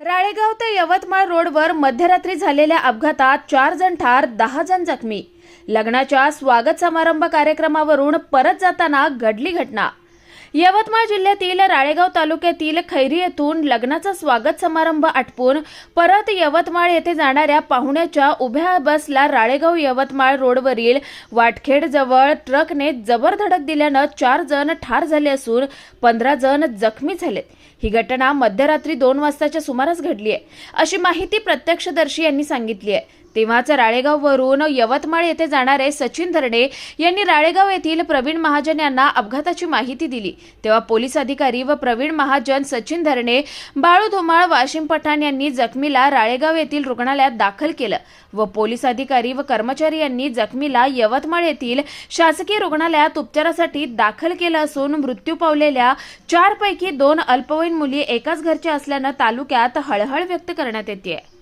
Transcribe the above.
राळेगाव ते यवतमाळ रोडवर मध्यरात्री झालेल्या अपघातात चार जण ठार दहा जण जखमी. लग्नाच्या स्वागत समारंभ कार्यक्रमावरून परत जाताना घडली घटना. यवतमाळ जिल्ह्यातील राळेगाव तालुक्यातील खैरी येथून लग्नाचा स्वागत समारंभ आटपून परत यवतमाळ येथे जाणाऱ्या पाहुण्याच्या उभ्या बसला राळेगाव यवतमाळ रोडवरील वाटखेड जवळ ट्रकने जबर धडक दिल्यानं चार जण ठार झाले असून पंधरा जण जखमी झालेत ही घटना मध्यरात्री दोन वाजताच्या सुमारास घडली आहे. अशी माहिती प्रत्यक्षदर्शी यांनी सांगितली आहे. तेव्हाच राळेगाववरून यवतमाळ येथे जाणारे सचिन धरणे यांनी राळेगाव येथील प्रवीण महाजन यांना अपघाताची माहिती दिली. तेव्हा पोलीस अधिकारी व प्रवीण महाजन सचिन धरणे बाळू धुमाळ वाशिम पठाण यांनी जखमीला राळेगाव येथील रुग्णालयात दाखल केलं व पोलीस अधिकारी व कर्मचारी यांनी जखमीला यवतमाळ येथील शासकीय रुग्णालयात उपचारासाठी दाखल केलं असून मृत्यू पावलेल्या चारपैकी दोन अल्पवयीन मुली एकाच घरच्या असल्यानं तालुक्यात हळहळ व्यक्त करण्यात येते